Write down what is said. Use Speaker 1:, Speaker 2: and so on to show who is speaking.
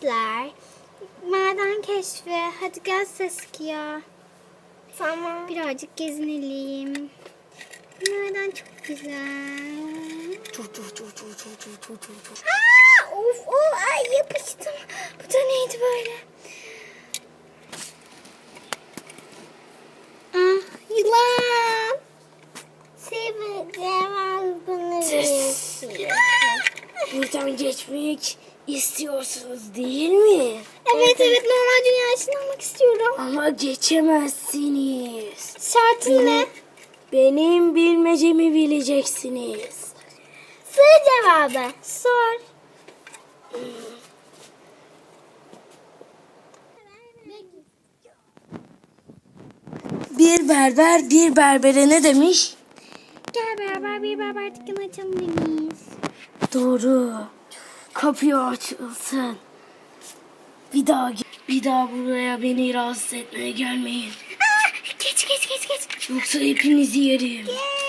Speaker 1: Gençler, maden keşfi. Hadi gel Saskia.
Speaker 2: Tamam.
Speaker 1: Birazcık gezinelim. Maden çok güzel.
Speaker 2: Çok çok çok çok çok çok çok çok.
Speaker 1: Aa, of o ay yapıştım. Bu da neydi böyle? Ah,
Speaker 2: Buradan geçmek istiyorsunuz değil mi?
Speaker 1: Evet evet normal dünya için almak istiyorum.
Speaker 2: Ama geçemezsiniz.
Speaker 1: Şartın ne?
Speaker 2: Benim bilmecemi bileceksiniz.
Speaker 1: Sır cevabı. Sor.
Speaker 2: Bir berber bir berbere ne demiş?
Speaker 1: Gel beraber bir berber dükkanı açalım demiş.
Speaker 2: Doğru. Kapıyı açılsın. Bir daha bir daha buraya beni rahatsız etmeye gelmeyin.
Speaker 1: Aa, geç geç geç geç.
Speaker 2: Yoksa hepinizi yerim.
Speaker 1: Geç.